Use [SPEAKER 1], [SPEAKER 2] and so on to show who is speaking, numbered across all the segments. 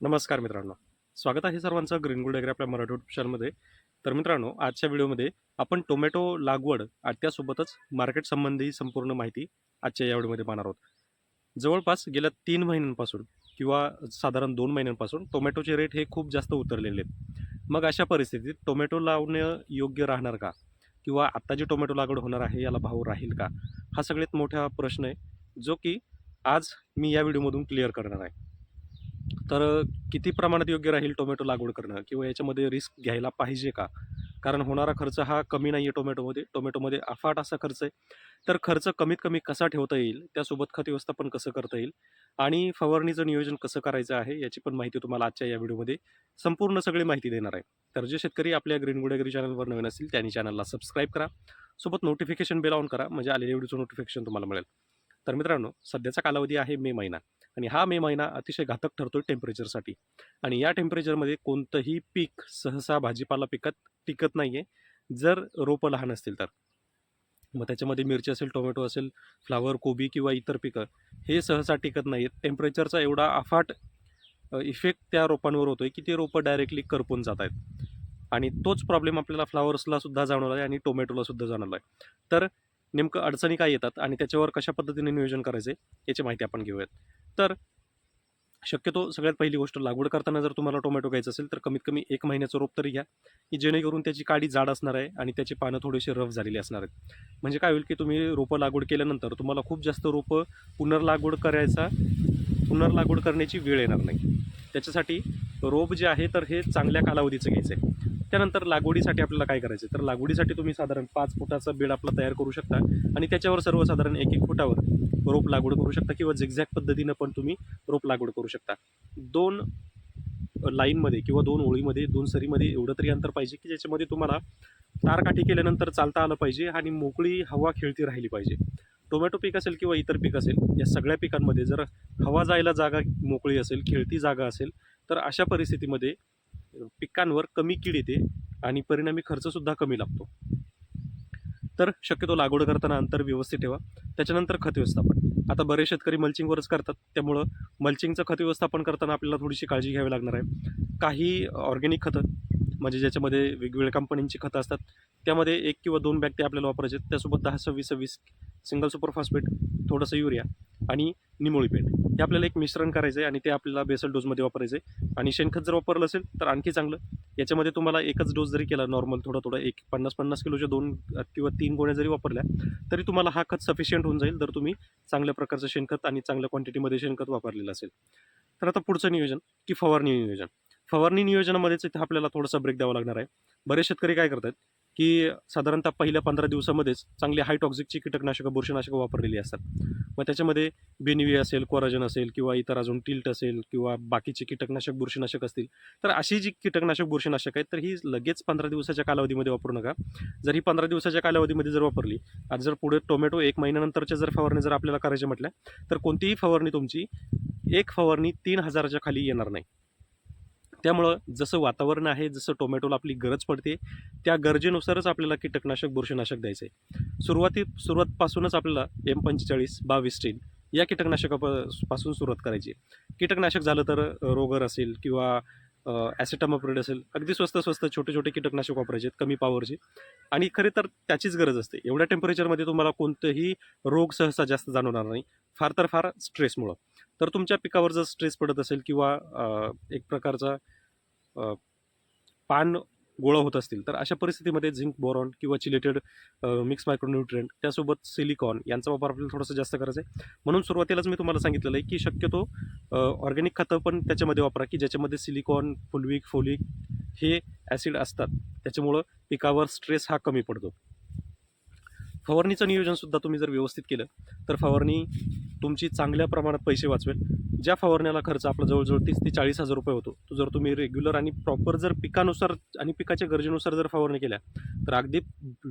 [SPEAKER 1] नमस्कार मित्रांनो. स्वागत आहे सर्वांचं ग्रीन गुड ॲग्री आपल्या मराठी युट्यूब चॅनलमध्ये तर मित्रांनो आजच्या व्हिडिओमध्ये आपण टोमॅटो लागवड आणि त्यासोबतच मार्केट संबंधी संपूर्ण माहिती आजच्या या व्हिडिओमध्ये पाहणार आहोत. जवळपास गेल्या तीन महिन्यांपासून किंवा साधारण दोन महिन्यांपासून टोमॅटोचे रेट हे खूप जास्त उतरलेले आहेत. मग अशा परिस्थितीत टोमॅटो लावणं योग्य राहणार का? किंवा आत्ता जी टोमॅटो लागवड होणार आहे याला भाव राहील का? हा सगळ्यात मोठा प्रश्न आहे जो की आज मी या व्हिडिओमधून क्लिअर करणार आहे. तर किती प्रमाणात योग्य राहील टोमॅटो लागवड करणं किंवा याच्यामध्ये रिस्क घ्यायला पाहिजे का? कारण होणारा खर्च हा कमी नाही आहे टोमॅटोमध्ये. टोमॅटोमध्ये अफाट असा खर्च आहे. तर खर्च कमीत कमी कसा ठेवता येईल? त्यासोबत खत व्यवस्थापन कसं करता येईल? आणि फवारणीचं नियोजन कसं करायचं आहे? याची पण माहिती तुम्हाला आजच्या या व्हिडिओमध्ये संपूर्ण सगळी माहिती देणार आहे. तर जे शेतकरी आपल्या ग्रीन गुडेगरी चॅनलवर नवीन असतील त्यांनी चॅनलला सबस्क्राईब करा. सोबत नोटिफिकेशन बेल ऑन करा. म्हणजे आलेल्या व्हिडिओचं नोटिफिकेशन तुम्हाला मिळेल. तर मित्रांनो सध्याचा कालावधी आहे मे महिना. आणि हा मे महिना अतिशय घातक ठरतो टेम्परेचरसाठी आणि या टेम्परेचरमध्ये कोणतंही पीक सहसा भाजीपाला पिकत टिकत नाही आहे जर रोपं लहान असतील तर. मग त्याच्यामध्ये मिरची असेल टोमॅटो असेल फ्लावर कोबी किंवा इतर पिकं हे सहसा टिकत नाही आहेत टेम्परेचरचा एवढा अफाट इफेक्ट त्या रोपांवर होतो आहे की ते रोपं डायरेक्टली करपून जात आहेत. आणि तोच प्रॉब्लेम आपल्याला फ्लावर्सला सुद्धा जाणवला आहे आणि टोमॅटोला सुद्धा जाणवला आहे तर नेमकं अडचणी काय येतात आणि त्याच्यावर कशा पद्धतीने नियोजन करायचे याची माहिती आपण घेऊयात. तर शक्यतो सगळ्यात पहिली गोष्ट लागवड करताना जर तुम्हाला टोमॅटो घ्यायचं असेल तर कमीत कमी एक महिन्याचं रोप तरी घ्या की जेणेकरून त्याची काडी जाड असणार आहे आणि त्याची पानं थोडीशी रफ झालेली असणार आहेत. म्हणजे काय होईल की तुम्ही रोपं लागवड केल्यानंतर तुम्हाला खूप जास्त रोपं पुनर्लागवड करायचा पुनर्लागवड करण्याची वेळ येणार नाही. त्याच्यासाठी रोप जे आहे तर हे चांगल्या कालावधीचं घ्यायचं आहे त्यानंतर लागवडीसाठी आपल्याला काय करायचं? तर लागवडीसाठी तुम्ही साधारण पाच फुटाचा बेड आपला तयार करू शकता आणि त्याच्यावर सर्वसाधारण एक एक फुटावर रोप लागवड करू शकता किंवा झिगझॅग पद्धतीनं पण तुम्ही रोप लागवड करू शकता. दोन लाईनमध्ये किंवा दोन ओळीमध्ये दोन सरीमध्ये एवढं तरी अंतर पाहिजे की ज्याच्यामध्ये तुम्हाला तारकाठी केल्यानंतर चालता आलं पाहिजे आणि मोकळी हवा खेळती राहिली पाहिजे. टोमॅटो पीक असेल किंवा इतर पीक असेल या सगळ्या पिकांमध्ये जर हवा जायला जागा मोकळी असेल खेळती जागा असेल तर अशा परिस्थितीमध्ये पिकांवर कमी कीड येते आणि परिणामी खर्चसुद्धा कमी लागतो. तर शक्यतो लागवड करताना अंतर व्यवस्थित ठेवा. त्याच्यानंतर खत व्यवस्थापन. आता बरेच शेतकरी मल्चिंगवरच करतात. त्यामुळं मल्चिंगचं खत व्यवस्थापन करताना आपल्याला थोडीशी काळजी घ्यावी लागणार आहे. काही ऑर्गॅनिक खतं म्हणजे ज्याच्यामध्ये वेगवेगळ्या कंपन्यांची खतं असतात त्यामध्ये एक किंवा दोन बॅग ते आपल्याला वापरायचे आहेत. त्यासोबत दहा सव्वीस सव्वीस सिंगल सुपर फॉस्फेट थोडंसं युरिया आणि निमोळी पेंट. हे आपल्याला एक मिश्रण करायचं आहे आणि ते आपल्याला बेसल डोजमध्ये वापरायचं आहे आणि शेणखत जर वापरलं असेल तर आणखी चांगलं. याच्यामध्ये तुम्हाला एकच डोस जरी केला नॉर्मल थोडा थोडा एक पन्नास पन्नास किलोच्या दोन किंवा तीन गोण्या जरी वापरल्या तरी तुम्हाला हा खत सफिशियंट होऊन जाईल जर तुम्ही चांगल्या प्रकारचं शेणखत आणि चांगल्या क्वांटिटीमध्ये शेणखत वापरलेलं असेल. तर आता पुढचं नियोजन की फवारणी नियोजन. फवारणी नियोजनामध्येच इथे आपल्याला थोडासा ब्रेक द्यावा लागणार आहे. बरेच शेतकरी काय करतात की साधारणतः पहिल्या पंधरा दिवसामध्येच चांगली हाय टॉक्झिकची कीटकनाशकं बुरशीनाशकं वापरलेली असतात. मग त्याच्यामध्ये बेनिवी असेल कोराजन असेल किंवा इतर अजून टिल्ट असेल किंवा बाकीचे कीटकनाशक बुरशीनाशक असतील तर अशी जी कीटकनाशक बुरशीनाशक आहेत तर ही लगेच पंधरा दिवसाच्या कालावधीमध्ये वापरू नका. जर ही पंधरा दिवसाच्या कालावधीमध्ये जर वापरली आज जर पुढे टोमॅटो एक महिन्यानंतरच्या जर फवारणी जर आपल्याला करायची म्हटल्या तर कोणतीही फवारणी तुमची एक फवारणी तीन हजाराच्या खाली येणार नाही. त्यामुळं जसं वातावरण आहे जसं टोमॅटोला आपली गरज पडते त्या गरजेनुसारच आपल्याला कीटकनाशक बुरशीनाशक द्यायचं आहे सुरुवाती सुरुवातपासूनच आपल्याला एम पंचेचाळीस बावीस टीन या कीटकनाशकापासून सुरुवात करायची कीटकनाशक झालं तर रोगर असेल किंवा ॲसिटामोप्रिड असेल अगदी स्वस्त स्वस्त छोटे छोटे कीटकनाशक वापरायचे आहेत कमी पॉवरचे आणि खरे तर त्याचीच गरज असते. एवढ्या टेम्परेचरमध्ये तुम्हाला कोणतंही रोग सहसा जास्त जाणवणार नाही. फार तर फार स्ट्रेसमुळं तर तुमच्या पिकावर जर स्ट्रेस पडत असेल किंवा एक प्रकारचा पान गोळा होत असतील तर अशा परिस्थितीमध्ये झिंक बोरॉन किंवा चिलेटेड मिक्स मायक्रोन्युट्रिएंट त्यासोबत सिलिकॉन यांचा वापर आपल्याला थोडासा जास्त करायचा आहे म्हणून सुरुवातीलाच मी तुम्हाला सांगितलेलं आहे की शक्यतो ऑर्गॅनिक खतं पण त्याच्यामध्ये वापरा की ज्याच्यामध्ये सिलिकॉन फुलविक फोलिक हे ॲसिड असतात. त्याच्यामुळं पिकावर स्ट्रेस हा कमी पडतो. फवारणीचं नियोजनसुद्धा तुम्ही जर व्यवस्थित केलं तर फवारणी तुमची चांगल्या प्रमाणात पैसे वाचवेल. ज्या फवारण्याला खर्च आपला जवळजवळ तीस ते चाळीस हजार रुपये होतो तो जर तुम्ही रेग्युलर आणि प्रॉपर जर पिकानुसार आणि पिकाच्या गरजेनुसार जर फवारणी केल्या तर अगदी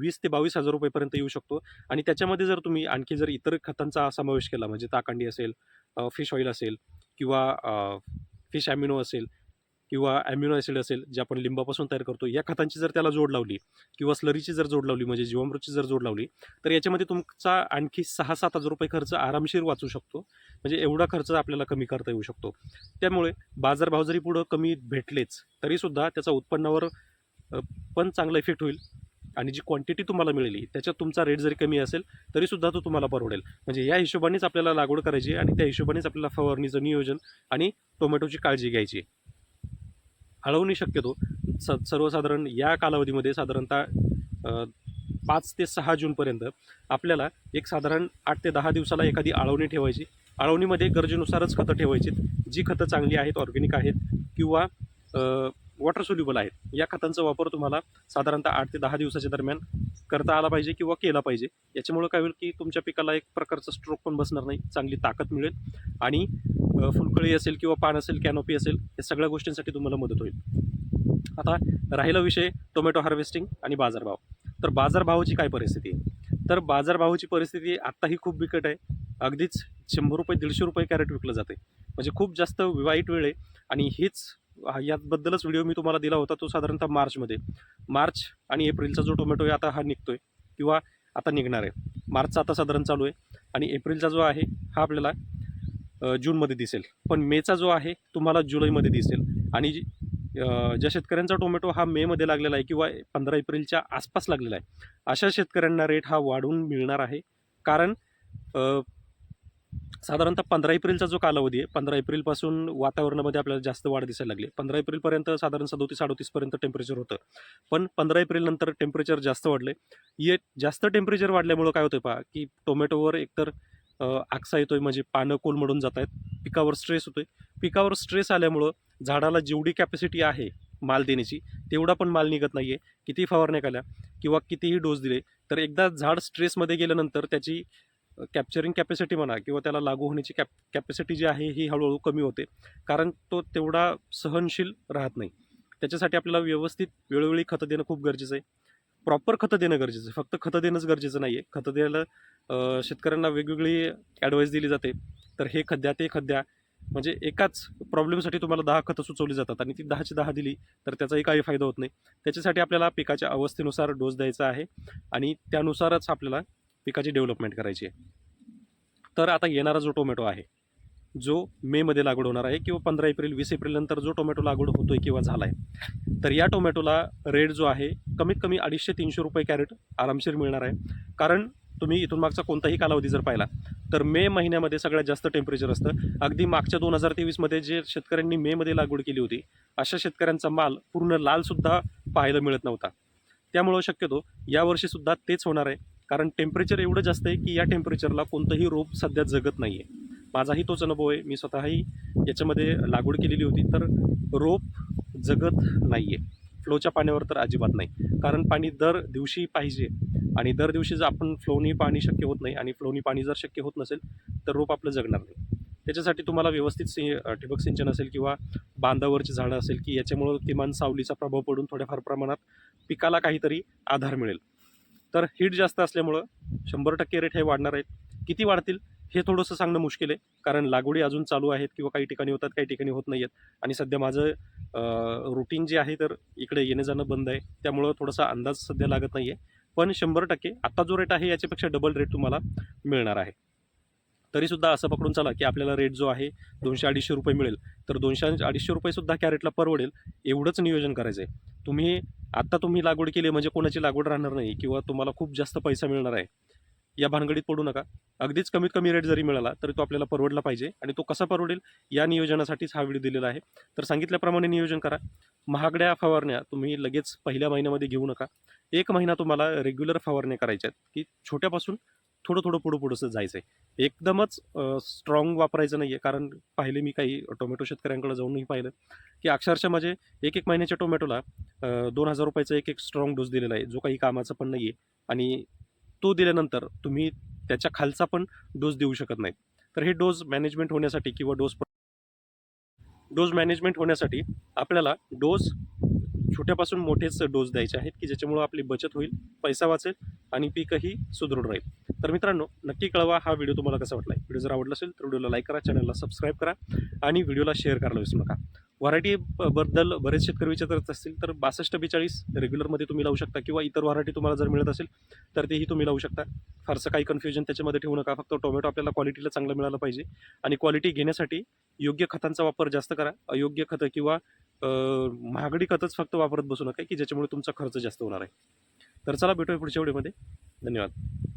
[SPEAKER 1] वीस ते बावीस हजार रुपयेपर्यंत येऊ शकतो. आणि त्याच्यामध्ये जर तुम्ही आणखी जर इतर खतांचा समावेश केला म्हणजे ताकांडी असेल फिश ऑइल असेल किंवा फिश ॲमिनो असेल किंवा ॲम्युनो ॲसिड असेल जे आपण लिंबापासून तयार करतो या खतांची जर त्याला जोड लावली किंवा स्लरीची जर जोड लावली म्हणजे जीवामृतची जर जोड लावली तर याच्यामध्ये तुमचा आणखी सहा सात हजार रुपये खर्च आरामशीर वाचू शकतो. म्हणजे एवढा खर्च आपल्याला कमी करता येऊ शकतो. त्यामुळे बाजारभाव जरी पुढं कमी भेटलेच तरीसुद्धा त्याचा उत्पन्नावर पण चांगला इफेक्ट होईल. आणि जी क्वांटिटी तुम्हाला मिळेली त्याच्यात तुमचा रेट जरी कमी असेल तरीसुद्धा तो तुम्हाला परवडेल. म्हणजे या हिशोबानेच आपल्याला लागवड करायची आणि त्या हिशोबानेच आपल्याला फवारणीचं नियोजन आणि टोमॅटोची काळजी घ्यायची हळवणे शक्यतो. स सर्वसाधारण या कालावधीमध्ये साधारणतः पाच ते सहा जूनपर्यंत आपल्याला एक साधारण आठ ते दहा दिवसाला एखादी आळवणी ठेवायची. आळवणीमध्ये गरजेनुसारच खतं ठेवायची जी खतं चांगली आहेत ऑर्गॅनिक आहेत किंवा वॉटर सोल्युबल आहेत या खतांचा वापर तुम्हाला साधारणतः आठ ते दहा दिवसाच्या दरम्यान करता आला पाहिजे किंवा केला पाहिजे. याच्यामुळं काय होईल की तुमच्या पिकाला एक प्रकारचा स्ट्रोक पण बसणार नाही चांगली ताकद मिळेल आणि फुलकळी असेल किंवा पान असेल कॅनोपी असेल या सगळ्या गोष्टींसाठी तुम्हाला मदत होईल. आता राहिला विषय टोमॅटो हार्वेस्टिंग आणि बाजारभाव. तर बाजारभावाची काय परिस्थिती? आहे तर बाजारभावाची परिस्थिती आत्ताही खूप बिकट आहे. अगदीच शंभर रुपये दीडशे रुपये कॅरेट विकलं जाते म्हणजे खूप जास्त वाईट वेळ आहे आणि हीच याबद्दलच व्हिडिओ मी तुम्हाला दिला होता तो साधारणतः मार्चमध्ये. मार्च आणि एप्रिलचा जो टोमॅटो आहे आता हा निघतो आहे किंवा आता निघणार आहे. मार्चचा आता साधारण चालू आहे आणि एप्रिलचा जो आहे हा आपल्याला जूनमध्ये दिसेल. पण मेचा जो आहे तुम्हाला जुलैमध्ये दिसेल. आणि ज्या शेतकऱ्यांचा टोमॅटो हा मेमध्ये लागलेला आहे किंवा पंधरा एप्रिलच्या आसपास लागलेला आहे अशा शेतकऱ्यांना रेट हा वाढून मिळणार आहे. कारण साधारणतः पंधरा एप्रिलचा जो कालावधी आहे पंधरा एप्रिलपासून वातावरणामध्ये आपल्याला जास्त वाढ दिसायला लागली पंधरा एप्रिलपर्यंत साधारण सदोतीस अडोतीसपर्यंत टेम्परेचर होतं. पण पंधरा एप्रिलनंतर टेम्परेचर जास्त वाढले ये जास्त टेम्परेचर वाढल्यामुळं काय होतं पहा की टोमॅटोवर एकतर आकसा येतोय म्हणजे पानं कोलमडून जात आहेत. पिकावर स्ट्रेस होतोय. पिकावर स्ट्रेस आल्यामुळं झाडाला जेवढी कॅपॅसिटी आहे माल देण्याची तेवढा पण माल निघत नाही आहे किती फवारण्या केल्या किंवा कितीही डोस दिले तर एकदा झाड स्ट्रेसमध्ये गेल्यानंतर त्याची कॅप्चरिंग कॅपॅसिटी म्हणा किंवा त्याला लागू होण्याची कॅप कॅपॅसिटी जी आहे ही हळूहळू कमी होते. कारण तो तेवढा सहनशील राहत नाही. त्याच्यासाठी आपल्याला व्यवस्थित वेळोवेळी खतं देणं खूप गरजेचं आहे. प्रॉपर खतं देणं गरजेचं आहे. फक्त खतं देणंच गरजेचं नाही आहे खतं द्यायला शेतकऱ्यांना वेगवेगळी ॲडवाईस दिली जाते. तर हे खद्या ते खद्या म्हणजे एकाच प्रॉब्लेमसाठी तुम्हाला दहा खतं सुचवली जातात आणि ती दहाची दहा दिली तर त्याचाही काही फायदा होत नाही. त्याच्यासाठी आपल्याला पिकाच्या अवस्थेनुसार डोस द्यायचा आहे आणि त्यानुसारच आपल्याला पिकाची डेव्हलपमेंट करायची आहे. तर आता येणारा जो टोमॅटो आहे जो मेमध्ये लागवड होणार आहे किंवा पंधरा एप्रिल वीस एप्रिलनंतर जो टोमॅटो लागवड होतो आहे किंवा झाला आहे तर या टोमॅटोला रेट जो आहे कमीत कमी अडीचशे तीनशे रुपये कॅरेट आरामशीर मिळणार आहे. कारण तुम्ही इथून मागचा कोणताही कालावधी जर पाहिला तर मे महिन्यामध्ये सगळ्यात जास्त टेम्परेचर असतं. अगदी मागच्या दोन हजार तेवीसमध्ये जे शेतकऱ्यांनी मेमध्ये लागवड केली होती अशा शेतकऱ्यांचा माल पूर्ण लालसुद्धा पाहायला मिळत नव्हता. त्यामुळं शक्यतो यावर्षीसुद्धा तेच होणार आहे. कारण टेम्परेचर एवढं जास्त आहे की या टेम्परेचरला कोणतंही रोप सध्या जगत नाही आहे माझाही तोच अनुभव आहे. मी स्वतःही याच्यामध्ये लागवड केलेली होती. तर रोप जगत नाही आहे फ्लोच्या पाण्यावर तर अजिबात नाही. कारण पाणी दर दिवशी पाहिजे आणि दर दिवशी जर आपण फ्लोनी पाणी शक्य होत नाही आणि फ्लोनी पाणी जर शक्य होत नसेल तर रोप आपलं जगणार नाही. त्याच्यासाठी तुम्हाला व्यवस्थित सि ठिबक सिंचन असेल किंवा बांधावरची झाडं असेल की याच्यामुळं किमान सावलीचा प्रभाव पडून थोड्याफार प्रमाणात पिकाला काहीतरी आधार मिळेल. तर हीट जास्त असल्यामुळं शंभर टक्के रेट हे वाढणार आहेत. किती वाढतील? हे थोडंसं सांगणं मुश्किल आहे. कारण लागवडी अजून चालू आहेत किंवा काही ठिकाणी होतात काही ठिकाणी होत नाही आहेत आणि सध्या माझं रुटीन जे आहे तर इकडे येणं जाणं बंद आहे. त्यामुळं थोडासा अंदाज सध्या लागत नाही आहे पण शंभर टक्के आत्ता जो रेट आहे याच्यापेक्षा डबल रेट तुम्हाला मिळणार आहे. तरीसुद्धा असं पकडून चला की आपल्याला रेट जो आहे दोनशे अडीचशे रुपये मिळेल. तर दोनशे अडीचशे रुपयेसुद्धा कॅरेटला परवडेल एवढंच नियोजन करायचं आहे तुम्ही आत्ता तुम्ही लागवड केली म्हणजे कोणाची लागवड राहणार नाही किंवा तुम्हाला खूप जास्त पैसा मिळणार आहे. या भानगडीत पडू नका. अगदीच कमीत कमी रेट जरी मिळाला तरी तो आपल्याला परवडला पाहिजे आणि तो कसा परवडेल या नियोजनासाठीच हा व्हिडिओ दिलेला आहे. तर सांगितल्याप्रमाणे नियोजन करा. महागड्या फवारण्या तुम्ही लगेच पहिल्या महिन्यामध्ये घेऊ नका. एक महिना तुम्हाला रेग्युलर फवारण्या करायच्या आहेत की छोट्यापासून थोडं थोडं पुढं पुढंसं जायचं आहे एकदमच स्ट्रॉंग वापरायचं नाही आहे कारण पाहिले मी काही टोमॅटो शेतकऱ्यांकडे जाऊनही पाहिलं की अक्षरशः म्हणजे एक एक महिन्याच्या टोमॅटोला दोन हजार रुपयाचा एक एक स्ट्रॉंग डोस दिलेला आहे. जो काही कामाचा पण नाही आहे आणि तो दिल्यानंतर तुम्ही त्याच्या खालचा पण डोस देऊ शकत नाही तर हे डोस मॅनेजमेंट होण्यासाठी किंवा डोस डोस मॅनेजमेंट होण्यासाठी आपल्याला डोस छोट्यापासून मोठेच डोस द्यायचे आहेत की ज्याच्यामुळं आपली बचत होईल पैसा वाचेल आणि पीकही सुदृढ राहील. तर मित्रांनो नक्की कळवा हा व्हिडिओ तुम्हाला कसा वाटला व्हिडिओ जर आवडला असेल तर व्हिडिओला लाईक करा चॅनलला सबस्क्राईब करा आणि व्हिडिओला शेअर करायला विसरू नका. व्हरायटी बद्दल बरेच शेतकरी विचारत असतील तर बासष्ट बेचाळीस रेग्युलरमध्ये तुम्ही लावू शकता किंवा इतर व्हरायटी तुम्हाला जर मिळत असेल तर तेही तुम्ही लावू शकता. फारसं काही कन्फ्युजन त्याच्यामध्ये ठेवू नका फक्त टोमॅटो आपल्याला क्वालिटीला चांगलं मिळालं पाहिजे. आणि क्वालिटी घेण्यासाठी योग्य खतांचा वापर जास्त करा. अयोग्य खतं किंवा महागडी खतंच फक्त वापरत बसू नका की ज्याच्यामुळे तुमचा खर्च जास्त होणार आहे. तर चला भेटूया पुढच्या व्हिडिओमध्ये. धन्यवाद.